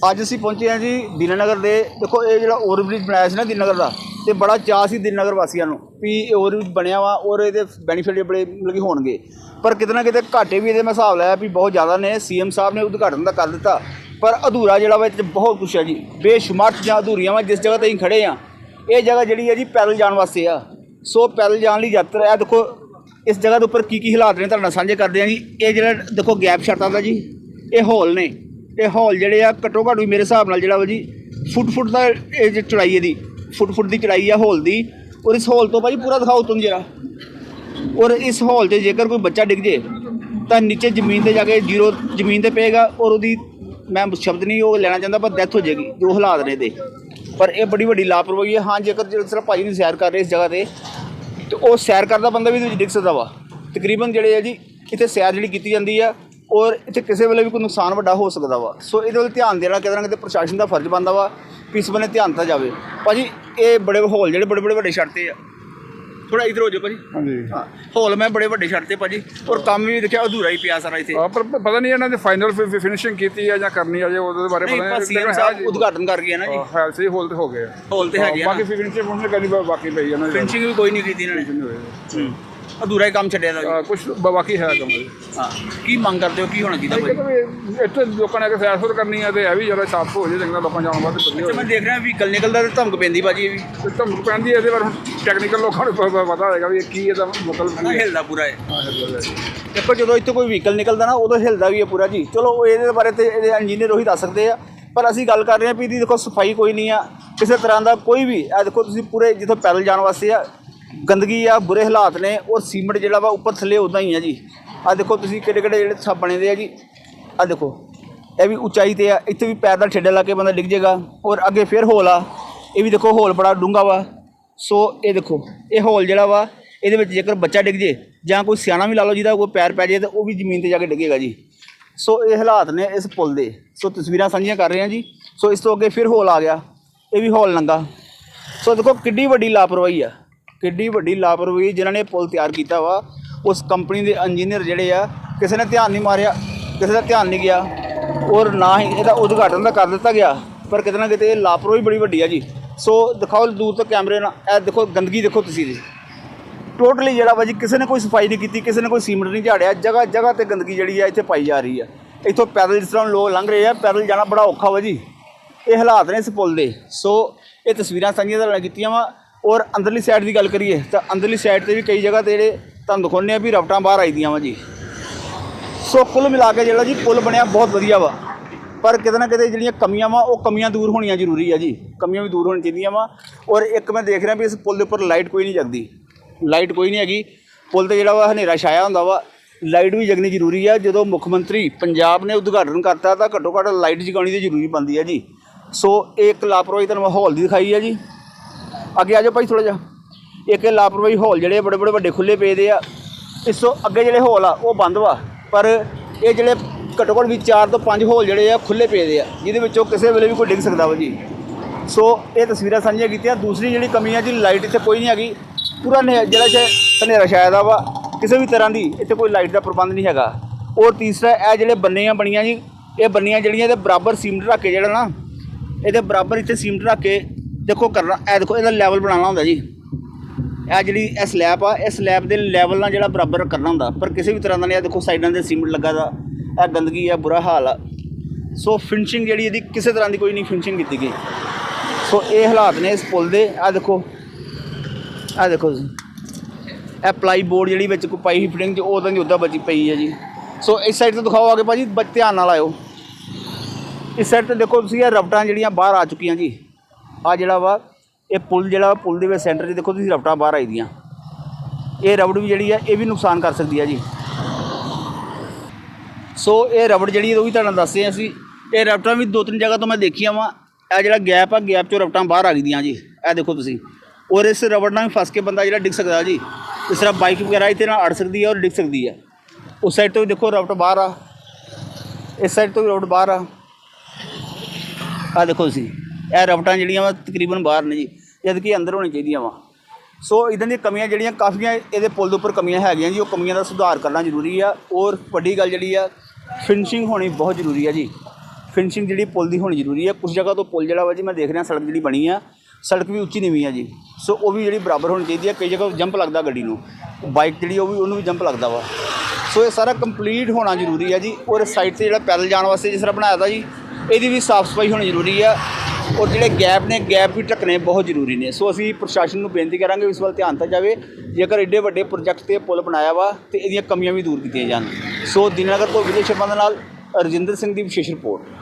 ਅੱਜ ਅਸੀਂ ਪਹੁੰਚੇ ਹਾਂ ਜੀ ਦੀਨਾਨਗਰ ਦੇ। ਦੇਖੋ, ਇਹ ਜਿਹੜਾ ਓਵਰਬ੍ਰਿਜ ਬਣਾਇਆ ਸੀ ਨਾ ਦੀਨਾਨਗਰ ਦਾ, ਤੇ ਬੜਾ ਚਾਅ ਸੀ ਦੀਨਾਨਗਰ ਵਾਸੀਆਂ ਨੂੰ ਵੀ ਇਹ ਓਵਰਬ੍ਰਿਜ ਬਣਿਆ ਵਾ ਔਰ ਇਹਦੇ ਬੈਨੀਫਿਟ ਬੜੇ ਮਤਲਬ ਕਿ ਹੋਣਗੇ। ਪਰ ਕਿਤੇ ਨਾ ਕਿਤੇ ਘਾਟੇ ਵੀ ਇਹਦੇ ਮੈਂ ਹਿਸਾਬ ਲਾਇਆ ਵੀ ਬਹੁਤ ਜ਼ਿਆਦਾ ਨੇ। ਸੀਐਮ ਸਾਹਿਬ ਨੇ ਉਦਘਾਟਨ ਤਾਂ ਕਰ ਦਿੱਤਾ, ਪਰ ਅਧੂਰਾ ਜਿਹੜਾ ਵਾ ਇਹ ਬਹੁਤ ਕੁਛ ਹੈ ਜੀ। ਬੇਸ਼ੁਮਾਰ ਚੀਜ਼ਾਂ ਅਧੂਰੀਆਂ ਵਾ, ਜਿਸ ਜਗ੍ਹਾ ਤੇ ਅਸੀਂ ਖੜੇ ਆ ਇਹ ਜਗ੍ਹਾ ਜਿਹੜੀ ਹੈ ਜੀ ਪੈਦਲ ਜਾਣ ਵਾਸਤੇ ਆ। ਸੋ ਪੈਦਲ ਜਾਣ ਲਈ ਯਾਤਰਾ ਹੈ ਦੇਖੋ, ਇਸ ਜਗ੍ਹਾ ਦੇ ਉੱਪਰ ਕੀ ਕੀ ਹਾਲਾਤ ਨੇ ਤੁਹਾਡੇ ਨਾਲ ਸਾਂਝੇ ਕਰਦੇ ਆ ਜੀ। ਇਹ ਜਿਹੜਾ ਦੇਖੋ, ਗੈਪ ਛੱਡਾਂ ਦਾ ਜੀ, ਇਹ ਹੋਲ ਨੇ। ਇਹ ਹੌਲ ਜਿਹੜੇ ਆ ਘੱਟੋ ਘੱਟ ਵੀ ਮੇਰੇ ਹਿਸਾਬ ਨਾਲ ਜਿਹੜਾ ਵਾ ਜੀ, ਫੁੱਟ ਫੁੱਟ ਦਾ ਇਹ ਜਿਹੜੀ ਚੜਾਈ ਇਹਦੀ, ਫੁੱਟ ਫੁੱਟ ਦੀ ਚੜਾਈ ਆ ਹੋਲ ਦੀ, ਔਰ ਇਸ ਹੋਲ ਤੋਂ ਭਾਜੀ ਪੂਰਾ ਦਿਖਾਓ ਤੁਮ ਜਰਾ। ਔਰ ਇਸ ਹਾਲ 'ਚ ਜੇਕਰ ਕੋਈ ਬੱਚਾ ਡਿੱਗ ਜੇ, ਤਾਂ ਨੀਚੇ ਜ਼ਮੀਨ ਤੇ ਜਾ ਕੇ ਜ਼ੀਰੋ ਜ਼ਮੀਨ ਤੇ ਪਏਗਾ, ਔਰ ਉਹਦੀ, ਮੈਂ ਸ਼ਬਦ ਨਹੀਂ ਉਹ ਲੈਣਾ ਚਾਹੁੰਦਾ, ਪਰ ਡੈਥ ਹੋ ਜਾਏਗੀ, ਜੋ ਹਾਲਾਤ ਨੇ ਇਹਦੇ। ਪਰ ਇਹ ਬੜੀ ਵੱਡੀ ਲਾਪਰਵਾਹੀ ਹੈ। ਹਾਂ, ਜੇਕਰ ਜਿਸ ਤਰ੍ਹਾਂ ਭਾਜੀ ਨੂੰ ਸੈਰ ਕਰ ਰਹੇ ਇਸ ਜਗ੍ਹਾ ਤੇ ਤੇ ਉਹ ਸੈਰ ਕਰਦਾ ਬੰਦਾ ਵੀ ਇਹਦੇ ਡਿੱਗ ਸਕਦਾ ਵਾ। ਤਕਰੀਬਨ ਜਿਹੜੇ ਆ ਜੀ, ਇੱਥੇ ਸੈਰ ਜਿਹੜੀ ਕੀਤੀ ਜਾਂਦੀ ਆ ਔਰ ਇੱਥੇ ਕਿਸੇ ਵੇਲੇ ਵੀ ਕੋਈ ਨੁਕਸਾਨ ਵੱਡਾ ਹੋ ਸਕਦਾ ਵਾ। ਸੋ ਇਹਦੇ ਵੱਲ ਧਿਆਨ ਦੇਣਾ ਕਿਤੇ ਨਾ ਕਿਤੇ ਪ੍ਰਸ਼ਾਸਨ ਦਾ ਫਰਜ਼ ਬਣਦਾ ਵਾ ਵੀ ਇਸ ਬੰਨੇ ਧਿਆਨ ਦਿੱਤਾ ਜਾਵੇ। ਭਾਜੀ ਇਹ ਬੜੇ ਹੋਲ ਜਿਹੜੇ ਬੜੇ ਬੜੇ ਵੱਡੇ ਛੱਡਤੇ ਆ। ਥੋੜਾ ਇਧਰ ਹੋ ਜਾਓ ਭਾਜੀ। ਹਾਂਜੀ। ਹਾਂ ਹੋਲ ਮੈਂ ਬੜੇ ਵੱਡੇ ਛੱਡਤੇ ਭਾਜੀ। ਔਰ ਕੰਮ ਵੀ ਦੇਖਿਆ ਅਧੂਰਾ ਹੀ ਪਿਆ ਸਾਰਾ ਇੱਥੇ। ਆ ਪਰ ਪਤਾ ਨਹੀਂ ਇਹਨਾਂ ਨੇ ਫਾਈਨਲ ਫਿਨਿਸ਼ਿੰਗ ਕੀਤੀ ਹੈ ਜਾਂ ਕਰਨੀ ਹੈ ਜੇ ਉਹਦੇ ਬਾਰੇ ਪਤਾ ਨਹੀਂ ਸੀਐਮ ਹੈ ਸਾਹਿਬ ਜੀ। ਉਦਘਾਟਨ ਕਰ ਗਏ ਨਾ ਜੀ। ਹਾਂ, ਹੈ ਸਹੀ ਹੋਲ ਤੇ ਹੋ ਗਏ ਆ। ਹੋਲ ਤੇ ਹੈਗੇ ਆ ਬਾਕੀ ਫਿਨਿਸ਼ਿੰਗ ਉਹਨੇ ਕਰਨੀ ਬਾਕੀ ਪਈ ਇਹਨਾਂ ਦੀ ਫਿਨਿਸ਼ਿੰਗ ਵੀ ਕੋਈ ਨਹੀਂ ਕੀਤੀ ਇਹਨਾਂ ਨੇ। ਹੂੰ। ਅਧੂਰਾ ਹੀ ਕੰਮ ਛੱਡਿਆ ਦਾ ਜੀ। ਕੁਝ ਬਾਕੀ ਹੈ ਕੰਮ ਜੀ। ਹਾਂ ਕੀ ਮੰਗ ਕਰਦੇ ਹੋ? ਕੀ ਹੋਣਾ ਚਾਹੀਦਾ ਕਹਿੰਦਾ ਵੀ ਇੱਥੇ ਲੋਕਾਂ ਨੇ ਆ ਕੇ ਸੈਰ ਸੁਰ ਕਰਨੀ ਹੈ ਤੇ ਇਹ ਵੀ ਜਰਾ ਸਾਫ਼ ਹੋ ਜੇ ਚੰਗਾ ਲੋਕਾਂ ਜਾਣ ਵਾਸਤੇ ਵਧੀਆ ਅੱਛਾ ਮੈਂ ਦੇਖ ਰਿਹਾ ਵਹੀਕਲ ਨਿਕਲਦਾ ਤੇ ਧਮਕ ਪੈਂਦੀ ਭਾਜੀ ਇਹ ਵੀ। ਤੇ ਧਮਕ ਪੈਂਦੀ ਹੈ ਇਹਦੇ ਬਾਰੇ ਹੁਣ ਟੈਕਨੀਕਲ ਲੋਕਾਂ ਨੂੰ ਪ- ਪ- ਪਤਾ ਹੋਏਗਾ ਵੀ ਇਹ ਕੀ ਇਹਦਾ ਮਤਲਬ ਨਾ ਕੀ ਹੈ ਹਿਲਦਾ ਪੂਰਾ ਇਹ। ਦੇਖੋ ਜਦੋਂ ਇੱਥੇ ਕੋਈ ਵਹੀਕਲ ਨਿਕਲਦਾ ਨਾ ਉਦੋਂ ਹਿਲਦਾ ਵੀ ਹੈ ਪੂਰਾ ਜੀ। ਚਲੋ ਉਹ ਇਹਦੇ ਬਾਰੇ ਤੇ ਇਹਦੇ ਇੰਜੀਨੀਅਰ ਉਹੀ ਦੱਸ ਸਕਦੇ ਆ। ਪਰ ਅਸੀਂ ਗੱਲ ਕਰ ਰਹੇ ਹਾਂ ਵੀ ਇਹਦੀ ਦੇਖੋ ਸਫ਼ਾਈ ਕੋਈ ਨਹੀਂ ਆ। ਕਿਸੇ ਤਰ੍ਹਾਂ ਦਾ ਕੋਈ ਵੀ ਇਹ ਦੇਖੋ ਤੁਸੀਂ ਪੂਰੇ ਜਿੱਥੋਂ ਪੈਦਲ ਜਾਣ ਵਾਸਤੇ ਆ ਗੰਦਗੀ ਆ, ਬੁਰੇ ਹਾਲਾਤ ਨੇ ਔਰ ਸੀਮੈਂਟ ਜਿਹੜਾ ਵਾ ਉੱਪਰ ਥੱਲੇ ਉਦਾਂ ਹੀ ਆ ਜੀ। ਆ ਦੇਖੋ ਤੁਸੀਂ ਕਿਹੜੇ ਕਿਹੜੇ ਜਿਹੜੇ ਸਭ ਬਣੇ ਦੇ ਆ ਜੀ। ਆ ਦੇਖੋ, ਇਹ ਵੀ ਉਚਾਈ ਤੇ ਆ, ਇੱਥੇ ਵੀ ਪੈਰ ਦਾ ਠੇਡਾ ਲਾ ਕੇ ਬੰਦਾ ਡਿੱਗ ਜਾਏਗਾ ਔਰ ਅੱਗੇ ਫਿਰ ਹੋਲ ਆ। ਇਹ ਵੀ ਦੇਖੋ ਹੋਲ ਬੜਾ ਡੂੰਘਾ ਵਾ। ਸੋ ਇਹ ਦੇਖੋ, ਇਹ ਹੋਲ ਜਿਹੜਾ ਵਾ, ਇਹਦੇ ਵਿੱਚ ਜੇਕਰ ਬੱਚਾ ਡਿੱਗ ਜੇ ਜਾਂ ਕੋਈ ਸਿਆਣਾ ਵੀ ਲਾ ਲਓ ਜਿਹਦਾ ਕੋਈ ਪੈਰ ਪੈ ਜੇ ਤਾਂ ਉਹ ਵੀ ਜ਼ਮੀਨ ਤੇ ਜਾ ਕੇ ਡਿੱਗੇਗਾ ਜੀ। ਸੋ ਇਹ ਹਾਲਾਤ ਨੇ ਇਸ ਪੁਲ ਦੇ। ਸੋ ਤਸਵੀਰਾਂ ਸਾਂਝੀਆਂ ਕਰ ਰਹੇ ਹਾਂ ਜੀ। ਸੋ ਇਸ ਤੋਂ ਅੱਗੇ ਫਿਰ ਹੋਲ ਆ ਗਿਆ। ਇਹ ਵੀ ਹੋਲ ਲੰਗਾ ਸੋ ਦੇਖੋ ਕਿੱਡੀ ਵੱਡੀ ਲਾਪਰਵਾਹੀ ਆ। ਕਿੱਡੀ ਵੱਡੀ ਲਾਪਰਵਾਹੀ ਜਿਨ੍ਹਾਂ ਨੇ ਪੁਲ ਤਿਆਰ ਕੀਤਾ ਵਾ, ਉਸ ਕੰਪਨੀ ਦੇ ਇੰਜੀਨੀਅਰ ਜਿਹੜੇ ਆ, ਕਿਸੇ ਨੇ ਧਿਆਨ ਨਹੀਂ ਮਾਰਿਆ, ਕਿਸੇ ਦਾ ਧਿਆਨ ਨਹੀਂ ਗਿਆ, ਔਰ ਨਾ ਹੀ ਇਹਦਾ ਉਦਘਾਟਨ ਤਾਂ ਕਰ ਦਿੱਤਾ ਗਿਆ, ਪਰ ਕਿਤੇ ਨਾ ਕਿਤੇ ਇਹ ਲਾਪਰਵਾਹੀ ਬੜੀ ਵੱਡੀ ਆ ਜੀ। ਸੋ ਦਿਖਾਓ ਦੂਰ ਤੋਂ ਕੈਮਰੇ ਨਾਲ, ਇਹ ਦੇਖੋ, ਗੰਦਗੀ ਦੇਖੋ ਤੁਸੀਂ ਜੀ ਟੋਟਲੀ ਜਿਹੜਾ ਵਾ ਜੀ, ਕਿਸੇ ਨੇ ਕੋਈ ਸਫ਼ਾਈ ਨਹੀਂ ਕੀਤੀ, ਕਿਸੇ ਨੇ ਕੋਈ ਸੀਮੈਂਟ ਨਹੀਂ ਝਾੜਿਆ, ਜਗ੍ਹਾ ਜਗ੍ਹਾ ਤੇ ਗੰਦਗੀ ਜਿਹੜੀ ਆ ਇੱਥੇ ਪਾਈ ਜਾ ਰਹੀ ਆ। ਇੱਥੋਂ ਪੈਦਲ ਜਿਸ ਤਰ੍ਹਾਂ ਲੋਕ ਲੰਘ ਰਹੇ ਆ, ਪੈਦਲ ਜਾਣਾ ਬੜਾ ਔਖਾ ਵਾ ਜੀ। ਇਹ ਹਾਲਾਤ ਨੇ ਇਸ ਪੁਲ ਦੇ। ਸੋ ਇਹ ਤਸਵੀਰਾਂ ਸਾਂਝੀਆਂ ਤੁਹਾਡੇ ਨਾਲ ਕੀਤੀਆਂ ਵਾ। ਔਰ ਅੰਦਰਲੀ ਸਾਈਡ ਦੀ ਗੱਲ ਕਰੀਏ ਤਾਂ ਅੰਦਰਲੀ ਸਾਈਡ ਤੇ ਵੀ ਕਈ ਜਗ੍ਹਾ ਤੇ ਜਿਹੜੇ ਤੁਹਾਨੂੰ ਦਿਖਾਉਂਦੇ ਆ ਵੀ ਰਫਟਾਂ ਬਾਹਰ ਆਈ ਦੀਆਂ ਵਾ ਜੀ। ਸੋ ਕੁੱਲ ਮਿਲਾ ਕੇ ਜਿਹੜਾ ਜੀ ਪੁਲ ਬਣਿਆ ਬਹੁਤ ਵਧੀਆ ਵਾ। ਪਰ ਕਿਤੇ ਨਾ ਕਿਤੇ ਜਿਹੜੀਆਂ ਕਮੀਆਂ ਵਾ, ਉਹ ਕਮੀਆਂ ਦੂਰ ਹੋਣੀਆਂ ਜ਼ਰੂਰੀ ਆ ਜੀ। ਕਮੀਆਂ ਵੀ ਦੂਰ ਹੋਣੀਆਂ ਚਾਹੀਦੀਆਂ ਵਾ। ਔਰ ਇੱਕ ਮੈਂ ਦੇਖ ਰਿਹਾ ਵੀ ਇਸ ਪੁਲ ਦੇ ਉੱਪਰ ਲਾਈਟ ਕੋਈ ਨਹੀਂ ਜਗਦੀ। ਲਾਈਟ ਕੋਈ ਨਹੀਂ ਹੈਗੀ। ਪੁਲ ਤੇ ਜਿਹੜਾ ਵਾ ਹਨੇਰਾ ਛਾਇਆ ਹੁੰਦਾ ਵਾ। ਲਾਈਟ ਵੀ ਜਗਣੀ ਜ਼ਰੂਰੀ ਆ। ਜਦੋਂ ਮੁੱਖ ਮੰਤਰੀ ਪੰਜਾਬ ਨੇ ਉਦਘਾਟਨ ਕਰਤਾ ਤਾਂ ਘੱਟੋ ਘੱਟ ਲਾਈਟ ਜਗਾਉਣੀ ਦੀ ਜ਼ਰੂਰੀ ਬਣਦੀ ਆ ਜੀ। ਸੋ ਇਹ ਇੱਕ ਲਾਪਰਵਾਹੀ ਤੁਹਾਨੂੰ ਮਾਹੌਲ ਦੀ ਦਿਖਾਈ ਆ ਜੀ। ਅੱਗੇ ਆ ਜਾਓ ਭਾਈ ਥੋੜਾ ਜਿਹਾ। ਇੱਕ ਇਹ ਲਾਪਰਵਾਹੀ ਹੋਲ ਜਿਹੜੇ ਬੜੇ ਬੜੇ ਵੱਡੇ ਖੁੱਲੇ ਪਏ ਦੇ ਆ, ਇਸ ਤੋਂ ਅੱਗੇ ਜਿਹੜੇ ਹੋਲ ਆ, ਉਹ ਬੰਦ ਵਾ। ਪਰ ਇਹ ਜਿਹੜੇ ਘੱਟੋ ਘੱਟ ਵੀ 4 ਤੋਂ 5 ਹੋਲ ਜਿਹੜੇ ਆ ਖੁੱਲੇ ਪਏ ਦੇ ਆ, ਜਿਹਦੇ ਵਿੱਚੋਂ ਕਿਸੇ ਵੇਲੇ ਵੀ ਕੋਈ ਡਿੱਗ ਸਕਦਾ ਵਾ ਜੀ। ਸੋ ਇਹ ਤਸਵੀਰਾਂ ਸਾਂਝੀਆਂ ਕੀਤੀਆਂ। ਦੂਸਰੀ ਜਿਹੜੀ ਕਮੀ ਆ ਜੀ, ਲਾਈਟ ਇੱਥੇ ਕੋਈ ਨਹੀਂ ਹੈਗੀ। ਪੂਰਾ ਨੇ ਜਿਹੜਾ ਹਨੇਰਾ ਛਾਇਆ ਦਾ ਵਾ, ਕਿਸੇ ਵੀ ਤਰ੍ਹਾਂ ਦੀ ਇੱਥੇ ਕੋਈ ਲਾਈਟ ਦਾ ਪ੍ਰਬੰਧ ਨਹੀਂ ਹੈਗਾ। ਔਰ ਤੀਸਰਾ, ਇਹ ਜਿਹੜੇ ਬੰਨੀਆਂ ਬਣੀਆਂ ਜੀ, ਇਹ ਬੰਨੀਆਂ ਜਿਹੜੀਆਂ ਇਹਦੇ ਬਰਾਬਰ ਸੀਮੈਂਟ ਰੱਖ ਕੇ ਜਿਹੜਾ ਨਾ, ਇਹਦੇ ਬਰਾਬਰ ਇੱਥੇ ਸੀਮੈਂਟ ਰੱਖ ਕੇ ਦੇਖੋ ਕਰਨਾ, ਇਹ ਦੇਖੋ ਇਹਦਾ ਲੈਵਲ ਬਣਾਉਣਾ ਹੁੰਦਾ ਜੀ। ਇਹ ਜਿਹੜੀ ਇਹ ਸਲੈਬ ਆ, ਇਹ ਸਲੈਬ ਦੇ ਲੈਵਲ ਨਾਲ ਜਿਹੜਾ ਬਰਾਬਰ ਕਰਨਾ ਹੁੰਦਾ। ਪਰ ਕਿਸੇ ਵੀ ਤਰ੍ਹਾਂ ਦਾ ਨਹੀਂ, ਇਹ ਦੇਖੋ ਸਾਈਡਾਂ ਦੇ ਸੀਮੈਂਟ ਲੱਗਾ ਦਾ, ਇਹ ਗੰਦਗੀ ਆ, ਬੁਰਾ ਹਾਲ ਆ। ਸੋ ਫਿਨਿਸ਼ਿੰਗ ਜਿਹੜੀ ਇਹਦੀ ਕਿਸੇ ਤਰ੍ਹਾਂ ਦੀ ਕੋਈ ਨਹੀਂ ਫਿਨਿਸ਼ਿੰਗ ਕੀਤੀ ਗਈ। ਸੋ ਇਹ ਹਾਲਾਤ ਨੇ ਇਸ ਪੁਲ ਦੇ। ਆ ਦੇਖੋ ਆ ਦੇਖੋ ਜੀ। ਇਹ ਪਲਾਈ ਬੋਰਡ ਜਿਹੜੀ ਵਿੱਚ ਕੋਈ ਪਾਈ ਫਿਟਿੰਗ ਚ ਉਹ ਤਾਂ ਨਹੀਂ ਉੱਦਾਂ ਬਚੀ ਪਈ ਹੈ ਜੀ। ਸੋ ਇਸ ਸਾਈਡ ਤੋਂ ਦਿਖਾਓ ਆਗੇ ਭਾਜੀ ਬ- ਧਿਆਨ ਨਾਲ ਆਇਓ। ਇਸ ਸਾਈਡ ਤੇ ਦੇਖੋ ਤੁਸੀਂ ਇਹ ਰਬਟਾਂ ਜਿਹੜੀਆਂ ਬਾਹਰ ਆ ਚੁੱਕੀਆਂ ਜੀ। ਆ ਜਿਹੜਾ ਵਾ ਇਹ ਪੁਲ ਜਿਹੜਾ ਵਾ, ਪੁਲ ਦੇ ਵਿੱਚ ਸੈਂਟਰ 'ਚ ਦੇਖੋ ਤੁਸੀਂ ਰਫਟਾਂ ਬਾਹਰ ਆਈ ਦੀਆਂ। ਇਹ ਰਬੜ ਵੀ ਜਿਹੜੀ ਆ ਇਹ ਵੀ ਨੁਕਸਾਨ ਕਰ ਸਕਦੀ ਆ ਜੀ। ਸੋ ਇਹ ਰਬੜ ਜਿਹੜੀ ਉਹ ਵੀ ਤੁਹਾਨੂੰ ਦੱਸਦੇ ਹਾਂ ਅਸੀਂ। ਇਹ ਰਬਟਾਂ ਵੀ ਦੋ ਤਿੰਨ ਜਗ੍ਹਾ ਤੋਂ ਮੈਂ ਦੇਖੀਆਂ ਵਾ। ਇਹ ਜਿਹੜਾ ਗੈਪ ਆ ਗੈਪ 'ਚੋਂ ਰਬਟਾਂ ਬਾਹਰ ਆ ਗਈਆਂ ਜੀ। ਇਹ ਦੇਖੋ ਤੁਸੀਂ। ਔਰ ਇਸ ਰਬੜ ਨਾਲ ਵੀ ਫਸ ਕੇ ਬੰਦਾ ਜਿਹੜਾ ਡਿੱਗ ਸਕਦਾ ਜੀ। ਇਸ ਤਰ੍ਹਾਂ ਬਾਈਕ ਵਗੈਰਾ ਇਹਦੇ ਨਾਲ ਅੜ ਸਕਦੀ ਹੈ ਔਰ ਡਿੱਗ ਸਕਦੀ ਹੈ ਉਸ ਸਾਈਡ ਤੋਂ ਵੀ ਦੇਖੋ ਰਬਟ ਬਾਹਰ ਆ। ਇਸ ਸਾਈਡ ਤੋਂ ਵੀ ਰਬਟ ਬਾਹਰ ਆ। ਆ ਦੇਖੋ ਤੁਸੀਂ। ਇਹ ਰਬਟਾਂ ਜਿਹੜੀਆਂ ਵਾ ਤਕਰੀਬਨ ਬਾਹਰ ਨੇ ਜੀ, ਜਦ ਕਿ ਅੰਦਰ ਹੋਣੀ ਚਾਹੀਦੀਆਂ ਵਾ। ਸੋ ਇਦਾਂ ਦੀਆਂ ਕਮੀਆਂ ਜਿਹੜੀਆਂ ਕਾਫੀਆਂ ਇਹਦੇ ਪੁਲ ਦੇ ਉੱਪਰ ਕਮੀਆਂ ਹੈਗੀਆਂ ਜੀ, ਉਹ ਕਮੀਆਂ ਦਾ ਸੁਧਾਰ ਕਰਨਾ ਜ਼ਰੂਰੀ ਆ। ਔਰ ਵੱਡੀ ਗੱਲ ਜਿਹੜੀ ਆ ਫਿਨਿਸ਼ਿੰਗ ਹੋਣੀ ਬਹੁਤ ਜ਼ਰੂਰੀ ਆ ਜੀ। ਫਿਨਿਸ਼ਿੰਗ ਜਿਹੜੀ ਪੁਲ ਦੀ ਹੋਣੀ ਜ਼ਰੂਰੀ ਆ। ਕੁਝ ਜਗ੍ਹਾ ਤੋਂ ਪੁਲ ਜਿਹੜਾ ਵਾ ਜੀ, ਮੈਂ ਦੇਖ ਰਿਹਾ ਸੜਕ ਜਿਹੜੀ ਬਣੀ ਆ, ਸੜਕ ਵੀ ਉੱਚੀ ਨੀਵੀਂ ਆ ਜੀ। ਸੋ ਉਹ ਵੀ ਜਿਹੜੀ ਬਰਾਬਰ ਹੋਣੀ ਚਾਹੀਦੀ ਹੈ ਕਈ ਜਗ੍ਹਾ ਜੰਪ ਲੱਗਦਾ ਗੱਡੀ ਨੂੰ। ਬਾਈਕ ਜਿਹੜੀ ਉਹ ਵੀ ਉਹਨੂੰ ਵੀ ਜੰਪ ਲੱਗਦਾ ਵਾ। ਸੋ ਇਹ ਸਾਰਾ ਕੰਪਲੀਟ ਹੋਣਾ ਜ਼ਰੂਰੀ ਆ ਜੀ। ਔਰ ਸਾਈਡ ਤੇ ਜਿਹੜਾ ਪੈਦਲ ਜਾਣ ਵਾਸਤੇ ਜਿਸ ਤਰ੍ਹਾਂ ਬਣਾਇਆ ਤਾ ਜੀ, ਇਹਦੀ ਵੀ ਸਾਫ਼ ਸਫ਼ਾਈ ਹੋਣੀ ਜ਼ਰੂਰੀ ਆ। ਔਰ ਜਿਹੜੇ ਗੈਪ ਨੇ, ਗੈਪ ਵੀ ਢੱਕਣੇ ਬਹੁਤ ਜ਼ਰੂਰੀ ਨੇ। ਸੋ ਅਸੀਂ ਪ੍ਰਸ਼ਾਸਨ ਨੂੰ ਬੇਨਤੀ ਕਰਾਂਗੇ ਵੀ ਇਸ ਵੱਲ ਧਿਆਨ ਦਿੱਤਾ ਜਾਵੇ। ਜੇਕਰ ਐਡੇ ਵੱਡੇ ਪ੍ਰੋਜੈਕਟ ਤੇ ਪੁਲ ਬਣਾਇਆ ਵਾ ਤੇ ਇਹਦੀਆਂ ਕਮੀਆਂ ਵੀ ਦੂਰ ਕੀਤੀਆਂ ਜਾਣ। ਸੋ ਦੀਨਨਗਰ ਤੋਂ ਵਿਜੇ ਸ਼ਰਮਾ ਦੇ ਨਾਲ ਰਜਿੰਦਰ ਸਿੰਘ ਦੀ ਵਿਸ਼ੇਸ਼ ਰਿਪੋਰਟ।